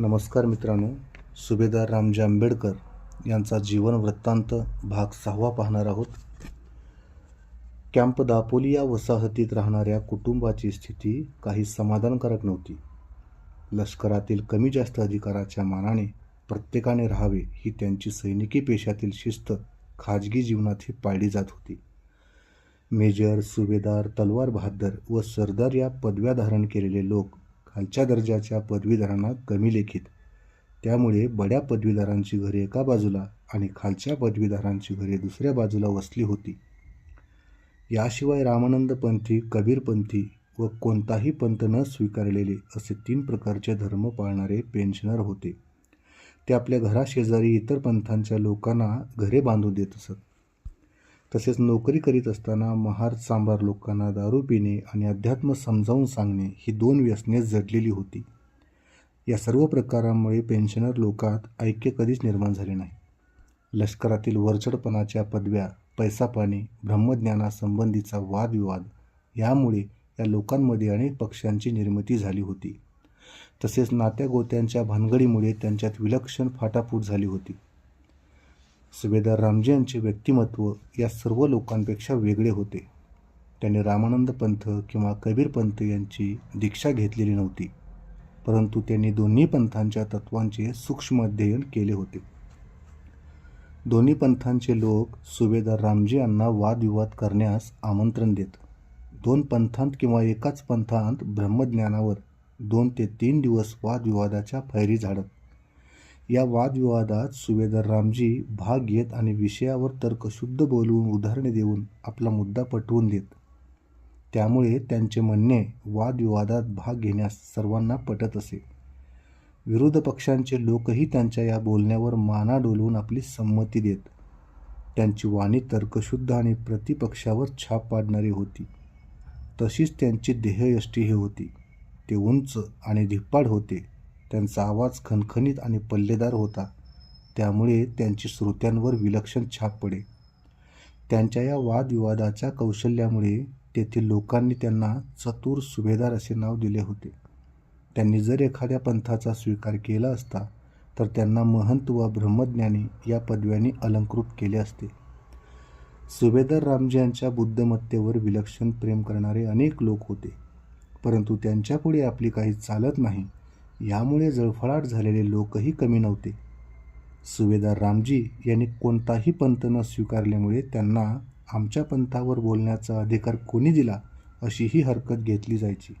नमस्कार मित्रांनो सुभेदार रामजी आंबेडकर यांचा जीवन वृत्तांत भाग सहावा पाहणार आहोत. कॅम्प दापोली या वसाहतीत राहणाऱ्या कुटुंबाची स्थिती काही समाधानकारक नव्हती. लष्करातील कमी जास्त अधिकाराच्या मानाने प्रत्येकाने राहावे ही त्यांची सैनिकी पेशातील शिस्त खाजगी जीवनातही पाळली जात होती. मेजर सुभेदार तलवार बहादर व सरदार या पदव्या धारण केलेले लोक खालच्या दर्जाच्या पदवीधरांना कमी लेखित. त्यामुळे बड्या पदवीधरांची घरे एका बाजूला आणि खालच्या पदवीधरांची घरे दुसऱ्या बाजूला वसली होती. याशिवाय रामानंद पंथी कबीरपंथी व कोणताही पंथ न स्वीकारलेले असे तीन प्रकारचे धर्म पाळणारे पेन्शनर होते. ते आपल्या घराशेजारी इतर पंथांच्या लोकांना घरे बांधून देत असत. तसेच नोकरी करीत असताना महार सांबार लोकांना दारू पिणे आणि अध्यात्म समजावून सांगणे ही दोन व्यसने जडलेली होती. या सर्व प्रकारांमुळे पेन्शनर लोकात ऐक्य कधीच निर्माण झाले नाही. लष्करातील वरचढपणाच्या पदव्या पैसा पाणी ब्रह्मज्ञानासंबंधीचा वादविवाद यामुळे या लोकांमध्ये अनेक पक्षांची निर्मिती झाली होती. तसेच नात्यागोत्यांच्या भानगडीमुळे त्यांच्यात विलक्षण फाटाफूट झाली होती. सुभेदार रामजी यांचे व्यक्तिमत्व या सर्व लोकांपेक्षा वेगळे होते. त्यांनी रामानंद पंथ किंवा कबीर पंथ यांची दीक्षा घेतलेली नव्हती परंतु त्यांनी दोन्ही पंथांच्या तत्वांचे सूक्ष्म अध्ययन केले होते. दोन्ही पंथांचे लोक सुभेदार रामजी यांना वादविवाद करण्यास आमंत्रण देत. दोन पंथांत किंवा एकाच पंथांत ब्रह्मज्ञानावर दोन ते तीन दिवस वादविवादाच्या फैरी झाडत. या वादविवादात सुभेदार रामजी भाग घेत आणि विषयावर तर्कशुद्ध बोलवून उदाहरणे देऊन आपला मुद्दा पटवून देत. त्यामुळे त्यांचे म्हणणे वादविवादात भाग घेण्यास सर्वांना पटत असे. विरोध पक्षांचे लोकही त्यांच्या या बोलण्यावर माना डोलवून आपली संमती देत. त्यांची वाणी तर्कशुद्ध आणि प्रतिपक्षावर छाप पाडणारी होती. तशीच त्यांची देहयष्टीही होती. ते उंच आणि धिप्पाड होते. त्यांचा आवाज खणखणीत आणि पल्लेदार होता. त्यामुळे त्यांची श्रोत्यांवर विलक्षण छाप पडे. त्यांच्या या वादविवादाच्या कौशल्यामुळे तेथील लोकांनी त्यांना चतुर सुभेदार असे नाव दिले होते. त्यांनी जर एखाद्या पंथाचा स्वीकार केला असता तर त्यांना महंत व ब्रह्मज्ञानी या पदव्यांनी अलंकृत केले असते. सुभेदार रामजी यांच्या बुद्धमत्तेवर विलक्षण प्रेम करणारे अनेक लोक होते परंतु त्यांच्यापुढे आपली काही चालत नाही. यामुळे जळफळाट झालेले लोकही कमी नव्हते. सुभेदार रामजी यांनी कोणताही पंथ न स्वीकारल्यामुळे त्यांना आमच्या पंथावर बोलण्याचा अधिकार कोणी दिला अशी ही हरकत घेतली जायची.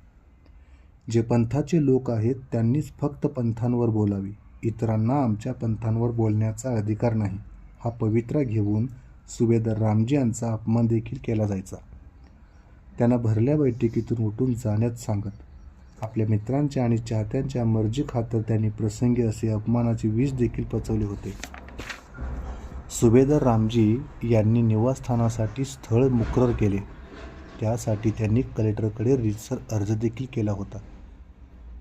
जे पंथाचे लोक आहेत त्यांनीच फक्त पंथांवर बोलावे. इतरांना आमच्या पंथांवर बोलण्याचा अधिकार नाही हा पवित्रा घेऊन सुभेदार रामजी यांचा अपमान देखील केला जायचा. त्यांना भरल्या बैठकीतून उठून जाण्यात सांगत आपल्या मित्रांच्या आणि चाहत्यांच्या मर्जी खातर त्यांनी प्रसंगी असे अपमानाचे विष देखील पचवले होते. सुभेदार रामजी यांनी निवासस्थानासाठी स्थळ मुकरर केले. त्यासाठी त्यांनी कलेक्टरकडे रितसर अर्ज देखील केला होता.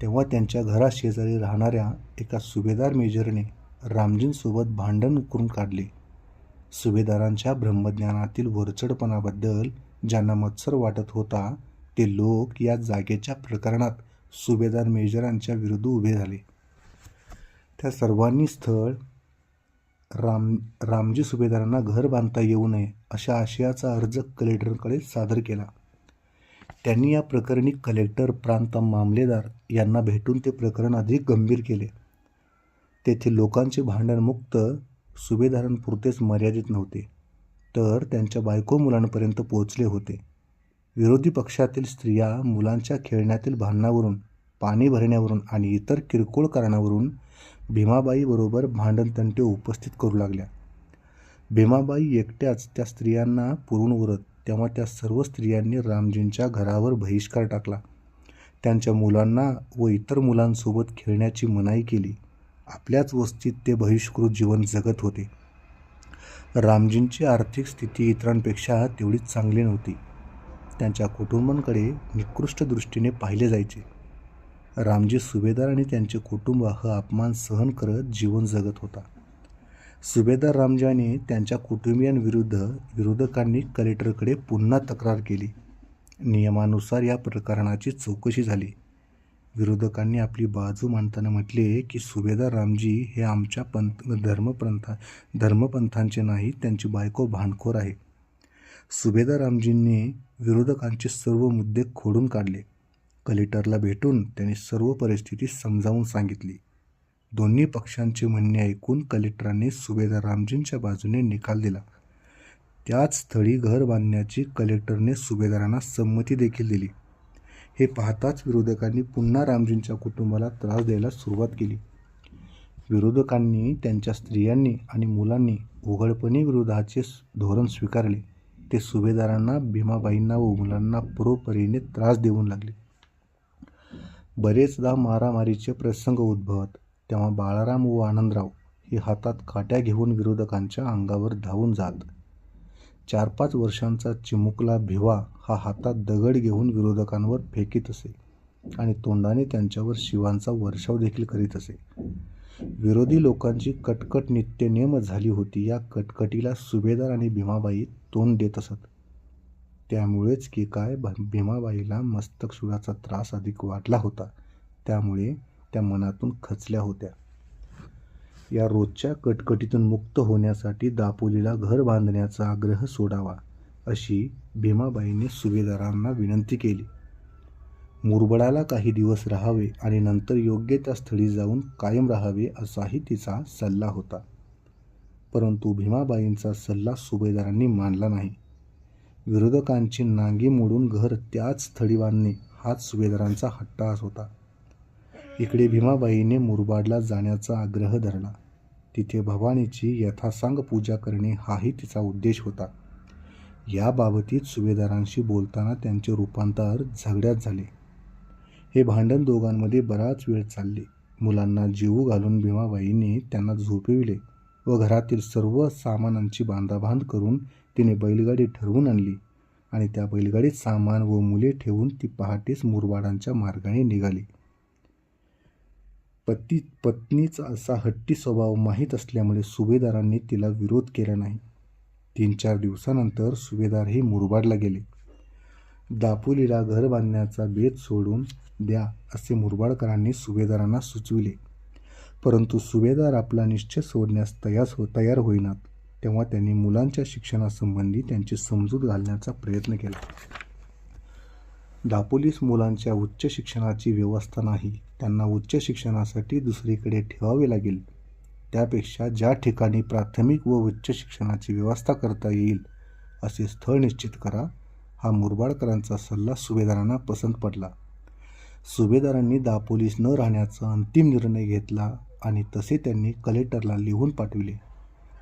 तेव्हा त्यांच्या घराशेजारी राहणाऱ्या एका सुभेदार मेजरने रामजींसोबत भांडण करून काढले. सुभेदारांच्या ब्रह्मज्ञानातील वरचढपणाबद्दल ज्यांना मत्सर वाटत होता ते लोक या जागेच्या प्रकरणात सुभेदार मेजरांच्या विरुद्ध उभे झाले. त्या सर्वांनी स्थळ राम रामजी सुभेदारांना घर बांधता येऊ नये अशा आशयाचा अर्ज कलेक्टरकडे सादर केला. त्यांनी या प्रकरणी कलेक्टर प्रांत मामलेदार यांना भेटून ते प्रकरण अधिक गंभीर केले. तेथे लोकांचे भांडण मुक्त सुभेदारांपुरतेच मर्यादित नव्हते तर त्यांच्या बायको मुलांपर्यंत पोहोचले होते. विरोधी पक्षातील स्त्रिया मुलांच्या खेळण्यातील भांडणावरून पाणी भरण्यावरून आणि इतर किरकोळ कारणावरून भीमाबाईबरोबर भांडणतंटे उपस्थित करू लागल्या. भीमाबाई एकट्याच त्या स्त्रियांना पुरून उरत तेव्हा त्या सर्व स्त्रियांनी रामजींच्या घरावर बहिष्कार टाकला. त्यांच्या मुलांना व इतर मुलांसोबत खेळण्याची मनाई केली. आपल्याच वस्तीत ते बहिष्कृत जीवन जगत होते. रामजींची आर्थिक स्थिती इतरांपेक्षा तेवढीच चांगली नव्हती. त्यांच्या कुटुंबांकडे निकृष्ट दृष्टीने पाहिले जायचे. रामजी सुभेदार आणि त्यांचे कुटुंब हा अपमान सहन करत जीवन जगत होता. सुभेदार रामजाने त्यांच्या कुटुंबियांविरुद्ध विरोधकांनी कलेक्टरकडे पुन्हा तक्रार केली. नियमानुसार या प्रकरणाची चौकशी झाली. विरोधकांनी आपली बाजू मांडताना म्हटले की सुभेदार रामजी हे आमच्या पंथ धर्मपंथा धर्मपंथांचे नाही त्यांची बायको भांडखोर आहे. सुभेदार रामजींनी विरोधकांचे सर्व मुद्दे खोडून काढले. कलेक्टरला भेटून त्यांनी सर्व परिस्थिती समजावून सांगितली. दोन्ही पक्षांचे म्हणणे ऐकून कलेक्टरांनी सुभेदार रामजींच्या बाजूने निकाल दिला. त्याच स्थळी घर बांधण्याची कलेक्टरने सुभेदारांना संमती देखील दिली. हे पाहताच विरोधकांनी पुन्हा रामजींच्या कुटुंबाला त्रास द्यायला सुरुवात केली. विरोधकांनी त्यांच्या स्त्रियांनी आणि मुलांनी उघडपणे विरोधाचे धोरण स्वीकारले. ते सुभेदारांना भीमाबाईंना व मुलांना पुरोपरीने त्रास देऊन लागले. बरेचदा मारामारीचे प्रसंग उद्भवत. तेव्हा बाळाराम व आनंदराव हे हातात काट्या घेऊन विरोधकांच्या अंगावर धावून जात. चार पाच वर्षांचा चिमुकला भिवा हा हातात दगड घेऊन विरोधकांवर फेकीत असे आणि तोंडाने त्यांच्यावर शिवांचा वर्षाव देखील करीत असे. विरोधी लोकांची कटकट नित्यनेम झाली होती. या कटकटीला सुभेदार आणि भीमाबाई तोंड देत असत. त्यामुळेच की काय भीमाबाईला मस्तकशुळाचा त्रास अधिक वाढला होता. त्यामुळे त्या मनातून खचल्या होत्या. या रोजच्या कटकटीतून मुक्त होण्यासाठी दापोलीला घर बांधण्याचा आग्रह सोडावा अशी भीमाबाईने सुभेदारांना विनंती केली. मुरबडाला काही दिवस राहावे आणि नंतर योग्य त्या स्थळी जाऊन कायम राहावे असाही तिचा सल्ला होता. परंतु भीमाबाईंचा सल्ला सुभेदारांनी मानला नाही. विरोधकांची नांगी मोडून घर त्याच स्थळी बांधणे हाच सुभेदारांचा हट्टास होता. इकडे भीमाबाईने मुरबाडला जाण्याचा आग्रह धरला. तिथे भवानीची यथासांग पूजा करणे हाही तिचा उद्देश होता. याबाबतीत सुभेदारांशी बोलताना त्यांचे रूपांतर झगड्यात झाले. हे भांडण दोघांमध्ये बराच वेळ चालले. मुलांना जीव घालून भीमाबाईने त्यांना झोपविले. व घरातील सर्व सामानांची बांधाबांध करून तिने बैलगाडी ठरवून आणली. आणि त्या बैलगाडीत सामान व मुले ठेवून ती पहाटेच मुरबाडांच्या मार्गाने निघाली. पती पत्नीचा असा हट्टी स्वभाव माहीत असल्यामुळे सुभेदारांनी तिला विरोध केला नाही. तीन चार दिवसानंतर सुभेदारही मुरबाडला गेले. दापोलीला घर बांधण्याचा बेत सोडून द्या असे मुरबाडकरांनी सुभेदारांना सुचविले. परंतु सुभेदार आपला निश्चय सोडण्यास तयार हो तयार होईनात तेव्हा त्यांनी मुलांच्या शिक्षणासंबंधी त्यांची समजूत घालण्याचा प्रयत्न केला. दापोलीस मुलांच्या उच्च शिक्षणाची व्यवस्था नाही त्यांना उच्च शिक्षणासाठी दुसरीकडे ठेवावे लागेल. त्यापेक्षा ज्या ठिकाणी प्राथमिक व उच्च शिक्षणाची व्यवस्था करता येईल असे स्थळ निश्चित करा हा मुरबाडकरांचा सल्ला सुभेदारांना पसंत पडला. सुभेदारांनी दापोलीस न राहण्याचा अंतिम निर्णय घेतला. आणि तसे त्यांनी कलेक्टरला लिहून पाठविले.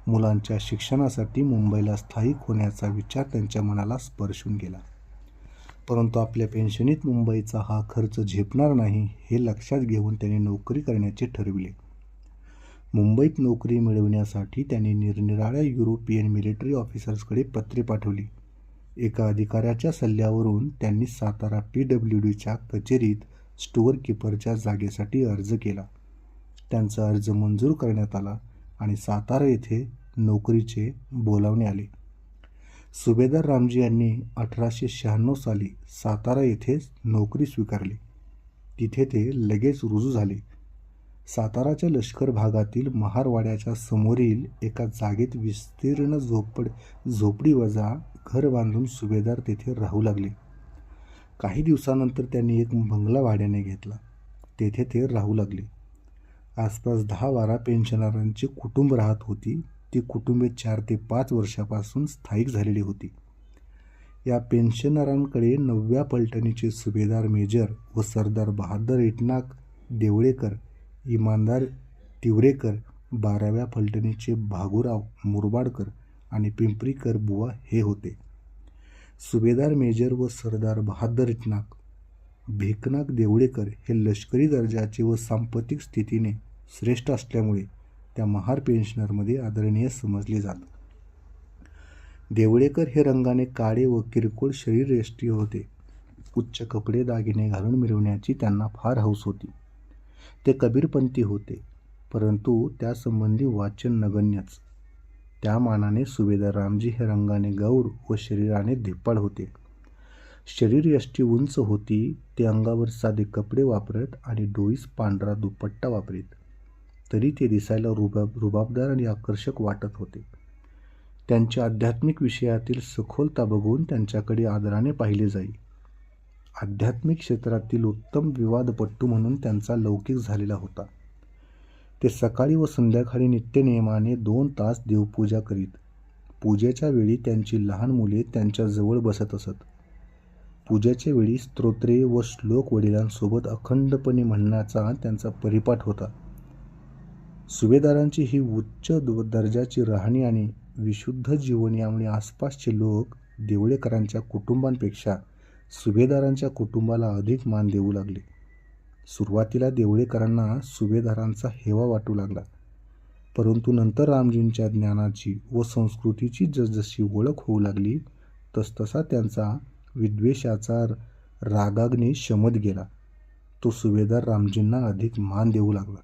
मुलांच्या शिक्षणासाठी मुंबईला स्थायिक होण्याचा विचार त्यांच्या मनाला स्पर्शून गेला. परंतु आपल्या पेन्शनीत मुंबईचा हा खर्च झेपणार नाही हे लक्षात घेऊन त्यांनी नोकरी करण्याचे ठरविले. मुंबईत नोकरी मिळवण्यासाठी त्यांनी निरनिराळ्या युरोपियन मिलिटरी ऑफिसर्सकडे पत्रे पाठवली. एका अधिकाऱ्याच्या सल्ल्यावरून त्यांनी सातारा पी डब्ल्यू डीच्या कचेरीत स्टोअर किपरच्या जागेसाठी अर्ज केला. त्यांचा अर्ज मंजूर करण्यात आला आणि सातारा येथे नोकरीचे बोलावणे आले. सुभेदार रामजी यांनी अठराशे शहाण्णव साली सातारा येथेच नोकरी स्वीकारली. तिथे ते लगेच रुजू झाले. साताराच्या लष्कर भागातील महारवाड्याच्या समोरील एका जागेत विस्तीर्ण झोपड झोपडी वजा घर बांधून सुभेदार तेथे राहू लागले. काही दिवसानंतर त्यांनी एक बंगला भाड्याने घेतला. तेथे ते राहू लागले. आसपास दहा बारा पेन्शनरांची कुटुंब राहत होती. ती कुटुंबे चार ते पाच वर्षापासून स्थायिक झालेली होती. या पेन्शनरांकडे नवव्या पलटणीचे सुभेदार मेजर व सरदार बहादर इटनाक देवळेकर इमानदार तिवरेकर बाराव्या फलटणीचे भागुराव मुरबाडकर आणि पिंपरीकर बुवा हे होते. सुभेदार मेजर व सरदार बहादर इटनाक भेकनाक देवळेकर हे लष्करी दर्जाचे व सांपतिक स्थितीने श्रेष्ठ असल्यामुळे त्या महार पेन्शनरमध्ये आदरणीय समजले जात. देवळेकर हे रंगाने काळे व किरकोळ शरीरयष्टी होते. उच्च कपडे दागिने घालून मिरवण्याची त्यांना फार हौस होती. ते कबीरपंथी होते परंतु त्यासंबंधी वाचन नगण्यच. त्या मानाने सुभेदार रामजी हे रंगाने गौर व शरीराने धिप्पाड होते. शरीरयष्टी उंच होती ते अंगावर साधे कपडे वापरत आणि डोईस पांढरा दुपट्टा वापरीत. तरी ते दिसायला रुबाब रुबाबदार आणि आकर्षक वाटत होते. त्यांच्या आध्यात्मिक विषयातील सखोलता बघून त्यांच्याकडे आदराने पाहिले जाई. आध्यात्मिक क्षेत्रातील उत्तम विवादपट्टू म्हणून त्यांचा लौकिक झालेला होता. ते सकाळी व संध्याकाळी नित्यनियमाने दोन तास देवपूजा करीत. पूजेच्या वेळी त्यांची लहान मुले त्यांच्या जवळ बसत असत. पूजेच्या वेळी स्तोत्रे व श्लोक वडिलांसोबत अखंडपणे म्हणण्याचा त्यांचा परिपाठ होता. सुभेदारांची ही उच्च द- दर्जाची राहणी आणि विशुद्ध जीवन यामुळे आसपासचे लोक देवळेकरांच्या कुटुंबांपेक्षा सुभेदारांच्या कुटुंबाला अधिक मान देऊ लागले. सुरुवातीला देवळेकरांना सुभेदारांचा हेवा वाटू लागला. परंतु नंतर रामजींच्या ज्ञानाची व संस्कृतीची जसजशी ओळख होऊ लागली तसतसा त्यांचा विद्वेषाचा रागाग्नी शमत गेला. तो सुभेदार रामजींना अधिक मान देऊ लागला.